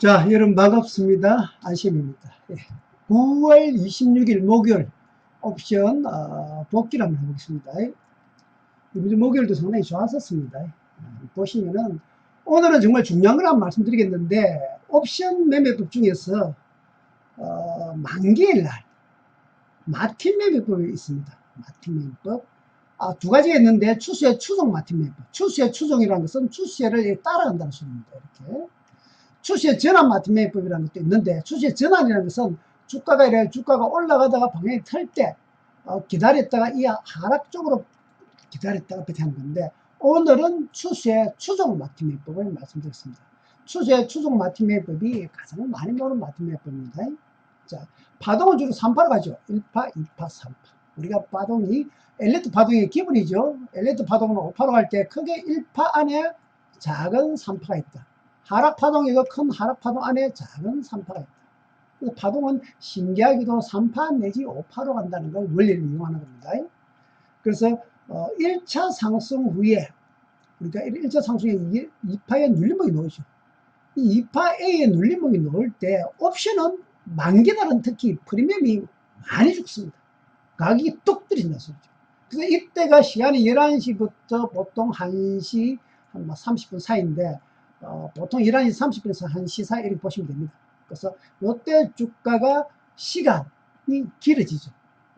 자, 여러분 반갑습니다. 안심입니다. 예. 9월 26일 목요일 옵션 어, 복귀를 한번 해보겠습니다. 예. 목요일도 상당히 좋았었습니다. 예. 보시면은 오늘은 정말 중요한 걸 한번 말씀드리겠는데 옵션 매매법 중에서 어, 만기일 날 마틴 매매법이 있습니다. 마틴 매매법. 아, 두 가지가 있는데 추수의 추종 마틴 매매법. 추수의 추종이라는 것은 추수를 따라간다는 소리입니다. 이렇게. 추시의 전환 마틴 매매법이라는 것도 있는데 추시의 전환이라는 것은 주가가 이래 주가가 올라가다가 방향이 틀때 어, 기다렸다가 이 하락 쪽으로 기다렸다가 하는 건데 오늘은 추수의 추종 마틴 매법을 말씀드렸습니다. 추수의 추종 마틴 매법이 가장 많이 나오는 마틴 매법입니다. 자, 파동은 주로 3파로 가죠. 1파, 2파, 3파. 우리가 파동이 엘리트 파동이 기본이죠. 엘리트 파동은 5파로 갈 때 크게 1파 안에 작은 3파가 있다. 하락 파동이고 큰 하락 파동 안에 작은 3파가 있다. 파동은 신기하게도 3파 내지 5파로 간다는 걸 원리를 이용하는 겁니다. 그래서 어, 1차 상승 후에 우리가 1차 상승에 2파의 눌림목이 나오죠. 이 2파 A의 눌림목이 나올 때 옵션은 만기날은 특히 프리미엄이 많이 죽습니다. 가격이 뚝 떨어진다 소리죠. 그래서 이때가 시간이 11시부터 보통 1시 한 30분 뭐 사이인데 어, 보통 11시 30분에서 1시 사이 이렇게 보시면 됩니다. 그래서 이때 주가가 시간이 길어지죠.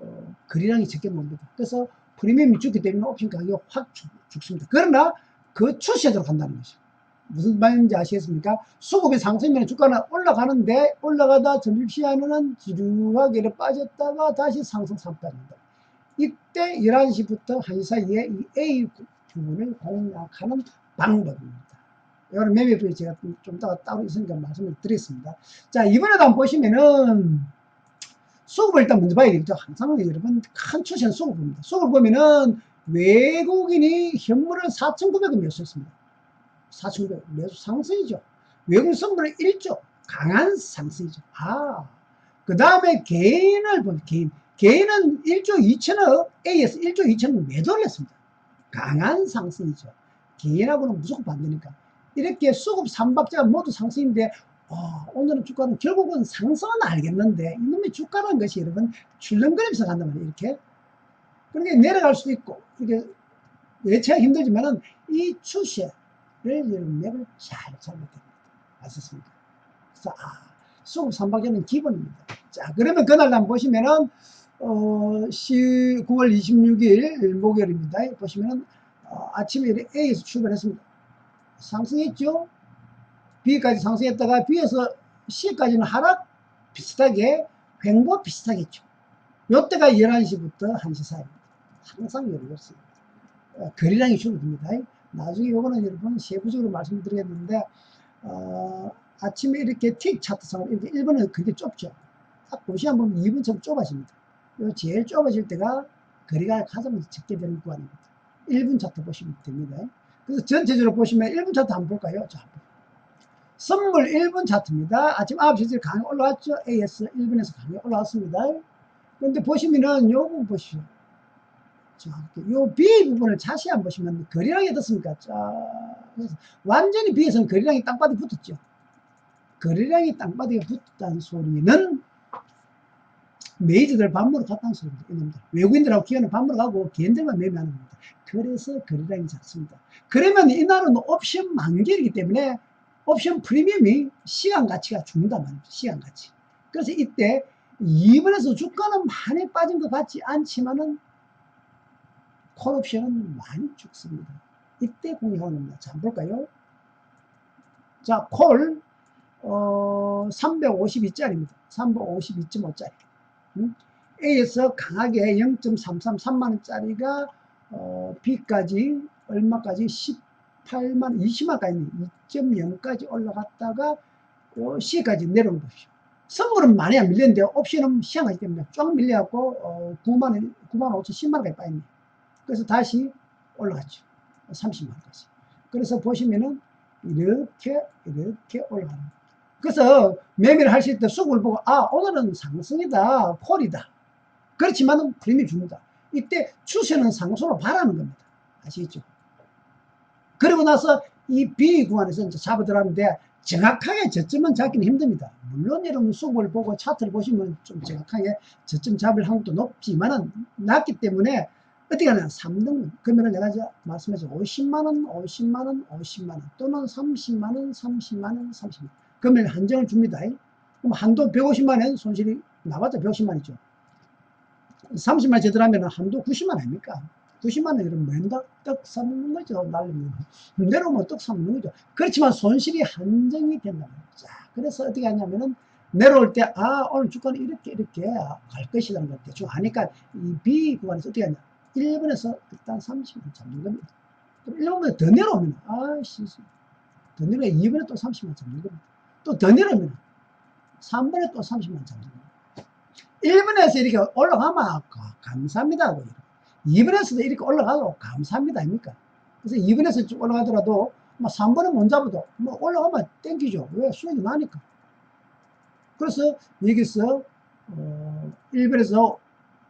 어, 거리량이 적게 놉니다. 그래서 프리미엄이 죽기 때문에 옵션 가격이 확 죽, 습니다 그러나 그 추세대로 간다는 것이죠. 무슨 말인지 아시겠습니까? 수급이 상승면 주가는 올라가는데 올라가다 점심시간에는 지루하게 빠졌다가 다시 상승 삼단입니다. 이때 11시부터 1시 사이에 이 A 부분을 공략하는 방법입니다. 이거는 매매법이 제가 좀 따로, 따로 있으니까 말씀을 드렸습니다. 자, 이번에도 한번 보시면은 수급을 일단 먼저 봐야 되겠죠. 항상 여러분 큰 추세는 수급입니다. 수급을 보면은 외국인이 현물을 4,900원 매수했습니다. 4,900원 매수 상승이죠. 외국인 선물은 1조 강한 상승이죠. 아, 그 다음에 개인을 보면 개인 개인은 1조 2천억 A에서 1조 2천억 매도를 했습니다. 강한 상승이죠. 개인하고는 무조건 반대니까. 이렇게 수급 3박자가 모두 상승인데 어, 오늘은 주가는 결국은 상승은 알겠는데 이놈의 주가라는 것이 여러분 출렁거리면서 간단 말이에요 이렇게. 그러니까 내려갈 수도 있고 이게 예측하기 힘들지만은 이 추세를 여러분 맵을 잘 잡아야 됩니다. 아셨습니까? 그래서 아 수급 3박자는 기본입니다. 자 그러면 그날 한번 보시면은 어, 9월 26일 목요일입니다. 보시면은 어, 아침에 A에서 출발했습니다 상승했죠. B까지 상승했다가 B에서 C까지는 하락 비슷하게 횡보 비슷하겠죠. 요때가 11시부터 1시 사이입니다. 항상 열렸습니다. 어, 거리량이 줄어듭니다. 나중에 요거는 여러분 세부적으로 말씀드리겠는데 어, 아침에 이렇게 틱 차트상으로 이렇게 1번은 그렇게 좁죠. 딱 보시면 보면 2번처럼 좁아집니다. 요 제일 좁아질 때가 거리가 가장 적게 되는 구간입니다. 1분 차트 보시면 됩니다. 그래서 전체적으로 보시면 1분 차트 한번 볼까요? 자, 선물 1분 차트입니다. 아침 9시 강에 올라왔죠? AS 1분에서 강에 올라왔습니다. 그런데 보시면은 요 부분 보시죠. 자, 요 B 부분을 자세히 한번 보시면 거리량이 어떻습니까? 자, 완전히 B에서는 거리량이 땅바닥에 붙었죠. 거리량이 땅바닥에 붙었다는 소리는 메이저들 반모로 갔다는 소리입니다. 이놈들. 외국인들하고 기관은 반모로 가고 개인들만 매매하는 겁니다. 그래서 거래량이 작습니다. 그러면 이날은 옵션 만기이기 때문에 옵션 프리미엄이 시간 가치가 죽는단 말이죠. 시간 가치. 그래서 이때 2번에서 주가는 많이 빠진 것 같지 않지만은 콜옵션은 많이 죽습니다. 이때 공유하는 겁니다. 자, 볼까요? 자, 콜, 어, 352짜리입니다. 352.5짜리. 음? A에서 강하게 0.33, 3만원짜리가 어, B까지 얼마까지 18만 20만까지 2.0까지 올라갔다가 어, C까지 내려온 것이죠. 선물은 많이 안 밀렸는데 옵션은 시향하기 때문에 쫙 밀려갖고 어, 9만 9만 5천 10만까지 빠졌네. 그래서 다시 올라갔죠. 30만까지. 그래서 보시면은 이렇게 이렇게 거예요. 그래서 매매를 하실 때 수급을 보고 아 오늘은 상승이다 콜이다 그렇지만 프리미엄 줍니다 이때 추세는 상승으로 바라는 겁니다. 아시겠죠? 그리고 나서 이 B 구간에서 이제 잡아들었는데 정확하게 저점은 잡기는 힘듭니다. 물론 여러분 수급을 보고 차트를 보시면 좀 정확하게 저점 잡을 확률도 높지만은 낮기 때문에 어떻게 하냐 3등 그러면 내가 이제 말씀해서 50만원 50만원 50만원 또는 30만원 30만원 30만원 그러면 한정을 줍니다. 그럼 한도 150만원 손실이 나봤자 150만이죠. 30만 제대로 하면 한도 90만 아닙니까? 90만원 이러면 맨다 떡 사먹는 거죠. 날리면. 내려오면 떡 사먹는 거죠. 그렇지만 손실이 한정이 된다 말이죠. 자, 그래서 어떻게 하냐면은 내려올 때 아 오늘 주가는 이렇게 이렇게 갈 것이라는 걸 대충 아니까 이 B 구간에서 어떻게 하냐. 1번에서 일단 30만 잡는 겁니다. 그럼 1번보다 더 내려오면, 아씨, 더 내려오면 2번에 또 30만 잡는 겁니다. 또 더 내려오면 3번에 또 30만 잡는 겁니다. 1번에서 이렇게 올라가면 아, 감사합니다. 하고 2번에서도 이렇게 올라가도 감사합니다. 아닙니까? 그래서 2번에서 쭉 올라가더라도 뭐 3번은 못 잡아도 뭐 올라가면 땡기죠. 왜? 수익이 나니까. 그래서 여기서 어, 1번에서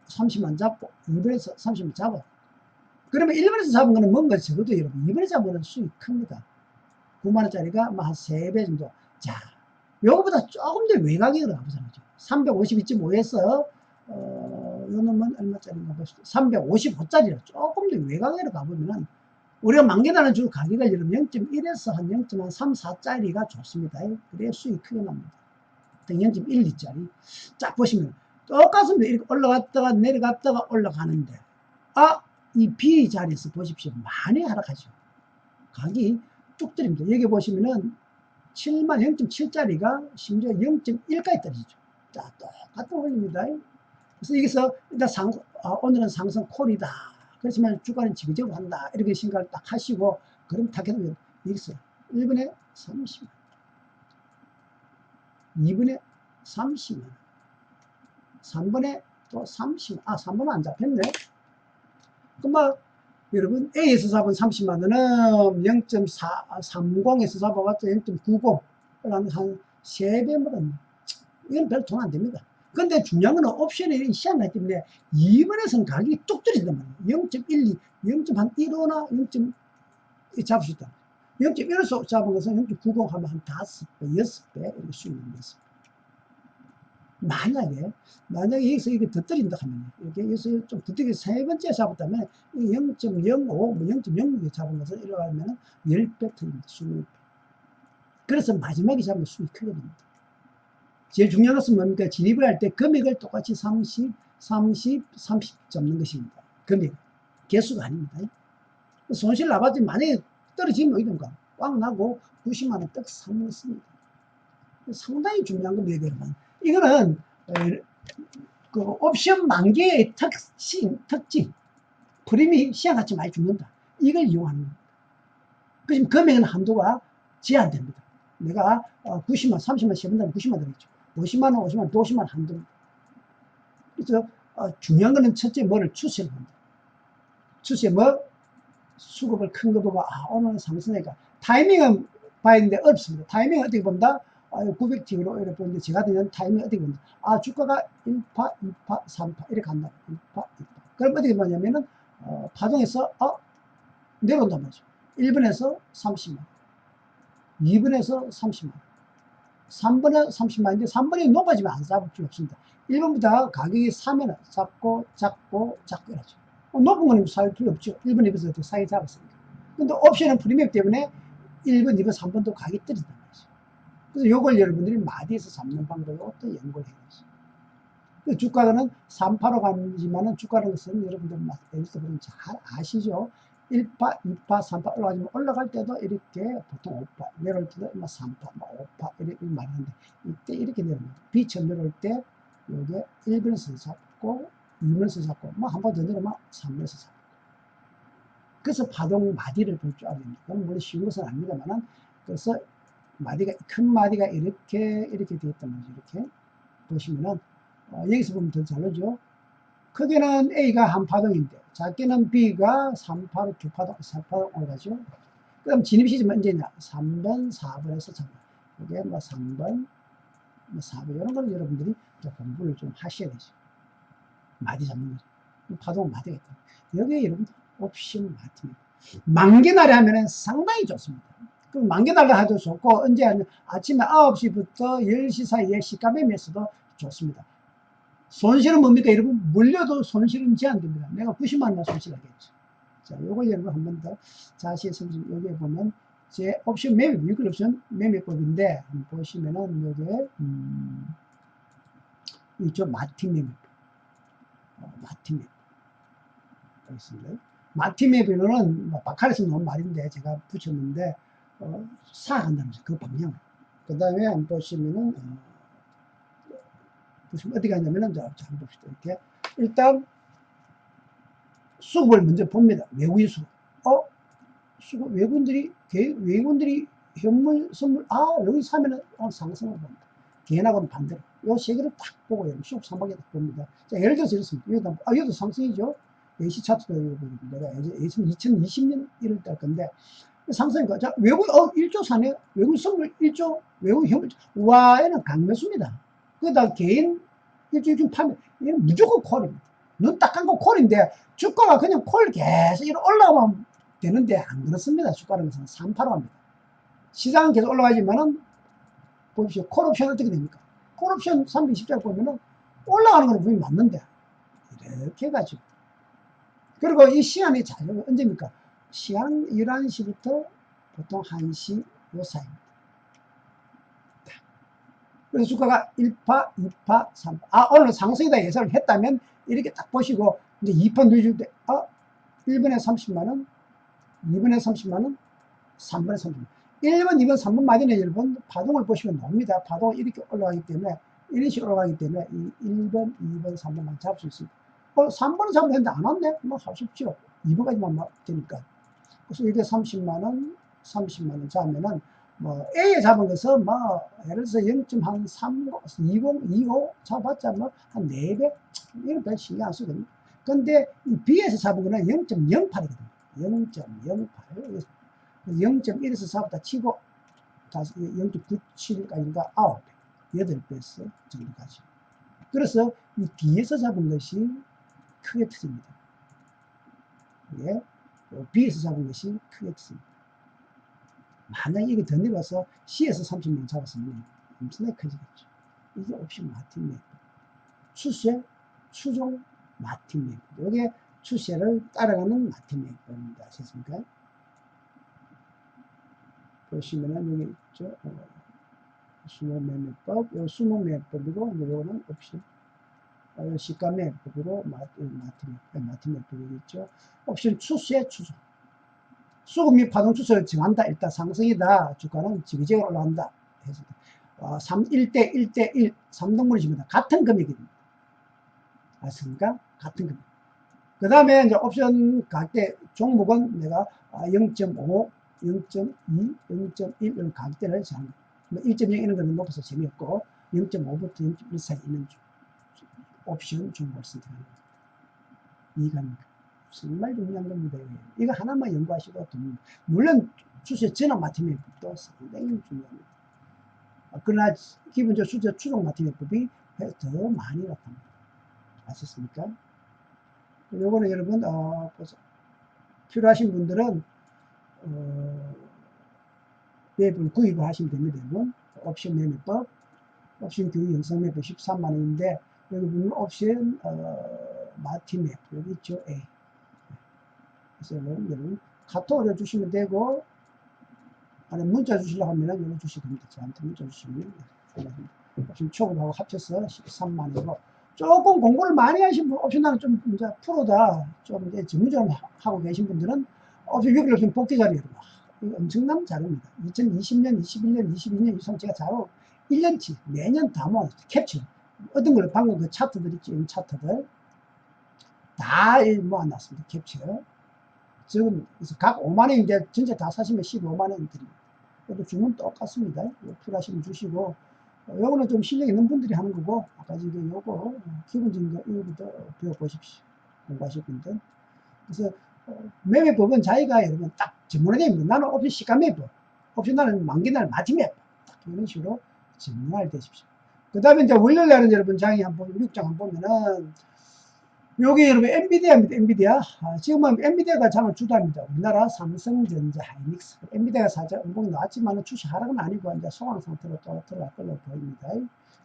30만 잡고 2번에서 30만 잡아. 그러면 1번에서 잡은 거는 뭔가 적어도 여러분 2번에 잡은 거는 수익 큽니다. 9만원짜리가 뭐한 3배 정도. 자, 요거보다 조금 더 외곽에 들어가보자죠. 352.5에서 어, 요 놈은 얼마짜리인가 봅시다. 355짜리라 조금 더 외곽으로 가보면은 우리가 만개나는 주 가격을 여러분 0.1에서 한 0.3, 4짜리가 좋습니다. 그래야 수익 크게 납니다. 0.1, 2짜리. 쫙 보시면 똑같습니다. 이렇게 올라갔다가 내려갔다가 올라가는데 아, 이 B 자리에서 보십시오. 많이 하락하죠. 각이 쭉 떨립니다. 여기 보시면은 7만 0.7짜리가 심지어 0.1까지 떨어지죠. 자, 똑같은 올립니다. 그래서 여기서 일단 상, 아, 오늘은 상승 콜이다. 그렇지만 주가는 지그재그 한다. 이렇게 생각을 딱 하시고, 그럼 딱 해놓으면 여기서 1분에 30만, 2분에 30만, 3번에 또 30만, 아, 3번은 안 잡혔네. 그럼 뭐, 여러분, A에서 잡은 30만원은 0.30에서 잡아봤자 0.90. 그러면 한 3배 물었네. 이건 별돈안 됩니다. 근데 중요한 건 옵션이 희한하기 때문에 2번에서는 가격이 뚝 떨어진단 말이에요. 0.12, 0.15나 0. 잡을 수 있다. 0.1에서 잡은 것은 0.90 하면 한 5배, 6배 이렇게 수익이 있습니다. 만약에, 만약에 여기서 이게 더 떨어진다 하면, 이렇게 여기서 좀더 떨어져 세 번째 잡았다면, 0.05, 뭐 0.06에 잡은 것을 이러가면 10배 틀립니다. 20배. 그래서 마지막에 잡으면 수익이 크게 됩니다. 제일 중요한 것은 뭡니까? 진입을 할 때 금액을 똑같이 30, 30, 30 잡는 것입니다. 금액. 개수가 아닙니다. 손실 나봤더니 만약에 떨어지면 이런가? 꽉 나고 90만원 떡 사먹습니다. 상당히 중요한 겁니다, 여러분. 이거는 어, 그 옵션 만개의 특징, 특징. 프리미 시장같이 많이 죽는다. 이걸 이용하는 겁니다. 그 지금 금액은 한도가 제한됩니다. 내가 90만, 30만 세분다면 90만 되겠죠. 50만 원, 50만 원, 50만 원 한도입니다. 그래서 어, 중요한 거는 첫째 뭐를 추세를 본다. 추세 뭐? 수급을 큰 거 보고 아 오늘은 상승하니까 타이밍은 봐야 되는데 어렵습니다. 타이밍 어떻게 본다? 아, 900틱으로 이렇게 보는데 제가 드는 타이밍 어떻게 본다? 아 주가가 1파, 2파, 3파 이렇게 간다. 1파, 2파. 그럼 어떻게 보냐면은 어, 파동에서 어, 내려온단 말이죠. 1번에서 30만 2번에서 30만 3번에 30만인데 3번이 높아지면 안 잡을 필요 없습니다. 1번보다 가격이 싸면 잡고 잡고 잡고 이러죠. 어, 높은 거는 살 필요 없죠. 1번, 2번에서 사이 잡았으니까. 근데 옵션은 프리미엄 때문에 1번, 2번, 3번도 가격이 말이죠. 그래서 이걸 여러분들이 마디에서 잡는 방법을 또 연구를 해야죠. 그 주가는 3파로 가지만은 주가라는 것은 여러분들 보면 잘 아시죠? 1파, 2파, 3파 올라가지만 올라갈 때도 이렇게 보통 5파, 내려올 때도 뭐 3파, 뭐 5파 이렇게 말하는데 이때 이렇게 내려옵니다. B처럼 내려올 때 요게 1번에서 잡고 2번에서 잡고 뭐 한 번 더 내려오면 3번에서 잡고 그래서 파동 마디를 볼 줄 알아야 됩니다. 물론 쉬운 것은 아닙니다만은 그래서 마디가 큰 마디가 이렇게 이렇게 되어 있단 말이죠. 이렇게 보시면은 어, 여기서 보면 더 잘 나죠. 크게는 A가 한 파동인데 작게는 B가 3파동, 2파동, 4파동 올라가죠. 그 다음 진입 시점 언제냐? 3번, 4번에서 잡는 이게 뭐 3번, 뭐 4번 이런 거는 여러분들이 또 공부를 좀 하셔야 되죠. 마디 잡는 거죠. 파동은 마디가 있다. 여기에 여러분 옵션 마디입니다. 만개날에 하면은 상당히 좋습니다. 그럼 만개달러 해도 좋고, 언제. 아침에 9시부터 10시 사이에 시가매 매수도 좋습니다. 손실은 뭡니까? 여러분, 물려도 손실은 제한됩니다. 내가 90만 원 손실하겠죠. 자, 요거 여러분 한 번 더 자세히 설명, 여기에 보면, 제 옵션 매매, 위클 옵션 매매법인데, 보시면은, 요게, 음, 이쪽 마틴 매매법. 어, 마틴 매매법. 알겠습니다. 마틴 매매법은, 뭐 바칼에서 나온 말인데, 제가 붙였는데, 어, 사간다는 거죠. 그 방향. 그 다음에 한번 보시면은, 어, 보시면 어디 가냐면은, 자, 자, 한번 봅시다. 이렇게. 일단, 수급을 먼저 봅니다. 외국인 수급. 어? 수급, 외국인들이, 개- 외국인들이 현물, 선물, 아, 여기 사면은 어, 상승을 봅니다. 개인하고는 반대로. 요 세 개를 딱 보고, 수급 삼박에 딱 봅니다. 자, 예를 들어서 이렇습니다. 여기다, 아, 여기도 상승이죠? AC 차트도 여기 보면 내가 예전 2020년 1월 달 건데, 상승이니까, 자, 외국, 어, 1조 사네? 외국 선물 1조? 외국 현물, 와, 얘는 강매수입니다. 그다 개인 일주일 좀 파면, 얘는 무조건 콜입니다. 눈 딱 감고 콜인데, 주가가 그냥 콜 계속 이렇게 올라가면 되는데, 안 그렇습니다. 주가는 3, 8로 합니다. 시장은 계속 올라가지만은, 보십시오. 콜 옵션 어떻게 됩니까? 콜 옵션 320장 보면은, 올라가는 건 분명히 맞는데, 이렇게 해가지고. 그리고 이 시간이 잘, 언제입니까? 시간 11시부터 보통 1시 요 사이입니다. 그래서 주가가 1파, 2파, 3파. 아, 오늘 상승이다 예상을 했다면 이렇게 딱 보시고 이제 2파 누줄 때, 아, 1번에 30만원, 2번에 30만원, 3번에 30만원. 1번, 2번, 3번 맞이네, 여러분. 파동을 보시면 나옵니다. 파동이 이렇게 올라가기 때문에, 이런 식으로 올라가기 때문에 이 1번, 2번, 3번만 잡을 수 있습니다. 어, 3번은 잡으면 되는데 안 왔네? 뭐 하십시오. 2번까지만 막 되니까. 그래서 이게 30만원, 30만원 잡으면은 뭐 A에 잡은 것은 뭐 예를 들어서 0.30, 20, 25 잡았자 뭐 한 4배 이런 별 신경 안 됩니다. 근데 이 B에서 잡은 거는 0.08이거든요. 0.08. 0.1에서 잡았다 치고 다시 0.97까지인가 9배, 8배에서 정도까지. 그래서 이 B에서 잡은 것이 크게 터집니다. 예. B에서 잡은 것이 크게 터집니다. 만약에 이게 더 내려서 C에서 30만 잡았으면 엄청나게 커지겠죠. 이게 옵션 마틴 매입. 추세, 추종 마틴 매입. 이게 추세를 따라가는 마틴 매입입니다. 아셨습니까? 보시면은 여기 있죠. 어, 수목 매매법, 요 수목 매매법이고, 요거는 옵션. 어, 요 시가 매매법으로 마, 마틴 매입, 마틴 매입법이 있죠. 옵션 추세, 추종. 수급 및 파동 추세를 정한다. 일단 상승이다. 주가는 지그재그로 올라간다. 해서 어, 3, 1대 1대 1, 3등분이 집니다. 같은 금액입니다. 맞습니까? 같은 금액. 그 다음에 이제 옵션 갈 때 종목은 내가 0.5, 0.2, 0.1 이런 가격대를 정합니다. 1.0 이런 거는 높아서 재미없고 0.5부터 0.1 사이 있는 옵션 종목을 선택합니다. 이해갑니까? 정말 중요한 겁니다. 이거 하나만 연구하시고 됩니다. 물론 추세 전환 마티매법도 상당히 중요합니다. 아, 그러나 기본적으로 추세 추종 마티매법이 더 많이 나타납니다. 아셨습니까? 요거는 여러분 어, 필요하신 분들은 어, 웹을 구입을 하시면 됩니다. 여러분. 옵션 매매법, 옵션 교육 영상 매매 13만원인데 여기 보면 옵션 어, 마티맵 여기 있죠. A. 그래서 여러분 카톡을 주시면 되고 아니 문자 주시려고 하면 여기 주시면 됩니다. 저한테 문자 주시면 지금 초급하고 합쳐서 13만이고 조금 공부를 많이 하신 분, 옵션나는 좀 이제 프로다, 좀 이제 전문적으로 하고 계신 분들은 옵션 6개월 좀 복귀 이거 엄청난 자료입니다. 2020년, 21년, 22년, 23년 제가 자료 1년치 매년 다 모아 캡처 어떤 걸 방금 그 차트들 있죠, 이 차트들 다 모아놨습니다. 캡처. 지금 각 5만 원인데 전체 다 사시면 15만 원 드립니다. 그래도 주문 똑같습니다. 필요하시면 주시고 어, 요거는 좀 실력 있는 분들이 하는 거고 아까 지금 요거 어, 기본적인 거 이거부터 배워보십시오. 공부하실 분들. 그래서 어, 매매법은 자기가 여러분 딱 전문화되어 있습니다. 나는 옵션 시가 매법, 옵션 나는 만기 날 마티 매법 딱 이런 식으로 전문화를 되십시오. 그 다음에 이제 월요일 날은 여러분 장이 한번 6장 한번 보면은 여기 여러분 엔비디아입니다. 엔비디아. 아, 지금은 엔비디아가 장을 주도합니다. 우리나라 삼성전자, 하이닉스. 엔비디아가 살짝 음봉이 나왔지만 주식 하락은 아니고 이제 소강 상태로 또 들어갈 걸로 보입니다.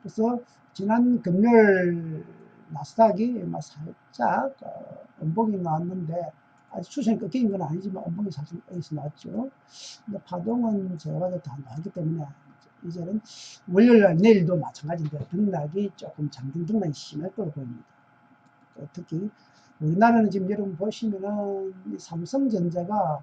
그래서 지난 금요일 나스닥이 막 살짝 어, 음봉이 나왔는데 아직 추세는 꺾인 건 아니지만 음봉이 살짝 나왔죠. 근데 파동은 제가 봐도 다 나왔기 때문에 이제는 월요일날 내일도 마찬가지인데 등락이 조금 장중 등락이 심할 걸로 보입니다. 또 특히 우리나라는 지금 여러분 보시면은 이 삼성전자가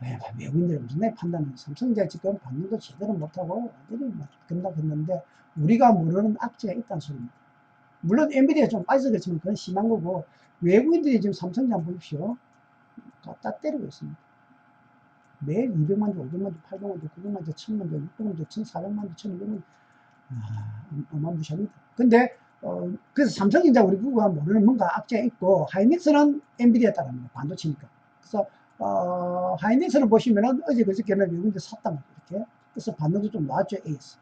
왜, 외국인들이 무슨 판단은 삼성전자 지금 반응도 제대로 못하고 완전히 막 급락했는데 우리가 모르는 악재가 있다는 소리입니다. 물론 엔비디아 좀 빠져서 그렇지만 그건 심한 거고 외국인들이 지금 삼성전자 보십시오. 갖다 때리고 있습니다. 매일 200만 주, 500만 주, 800만 주, 900만 주, 1000만 주, 600만 주, 1400만 주, 1200만 주. 아, 어마무시합니다. 근데 어, 그래서 삼성전자 우리 국가 모르는 뭔가 악재가 있고 하이닉스는 엔비디아 따라합니다. 반도체니까. 그래서 어, 하이닉스를 보시면은 어제 그저께는 외국인들 샀단 말이에요. 그래서 반응도 좀 나왔죠. 에이스.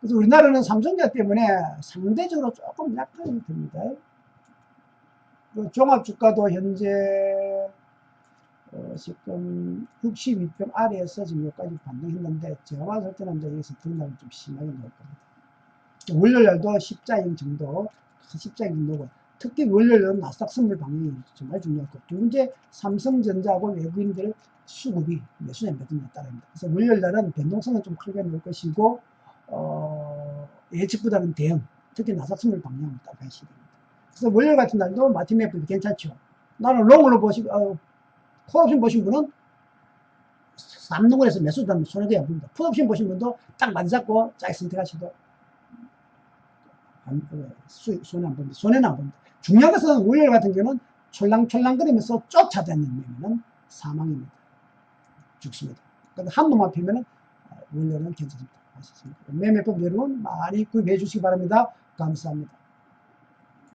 그래서 우리나라는 삼성전자 때문에 상대적으로 조금 약하게 됩니다. 그 종합주가도 현재 어, 지금 62평 아래에서 지금 여기까지 반등했는데 제가 봤을 때는 이제 여기서 등락이 좀 심하게 나올 겁니다. 월요일도 십자인 정도, 십자인 정도고 특히 월요일은 나스닥 선물 방향이 정말 중요하고 두 번째 삼성전자하고 외국인들 수급이 매수냐 매도냐에 따릅니다. 그래서 월요일 날은 변동성은 좀 크게 나올 것이고 어, 예측보다는 대응, 특히 나스닥 선물 방향을 따라가셔야 됩니다. 그래서 월요일 같은 날도 매프도 괜찮죠. 나는 롱으로 보시, 어, 콜옵션 보신 분은 삼동을 해서 매수도 손해도 안 봅니다. 풋옵션 보신 분도 딱 맞잡고 짝 선택하셔도 안, 어, 수, 손해 안 봅니다. 손해는 안 봅니다. 중요한 것은 월요일 같은 경우는 촐랑촐랑거리면서 쫓아다니는 매매는 사망입니다. 죽습니다. 그러니까 한 놈만 피면은 월요일은 괜찮습니다. 하셨습니다. 매매법 여러분 많이 구입해 주시기 바랍니다. 감사합니다.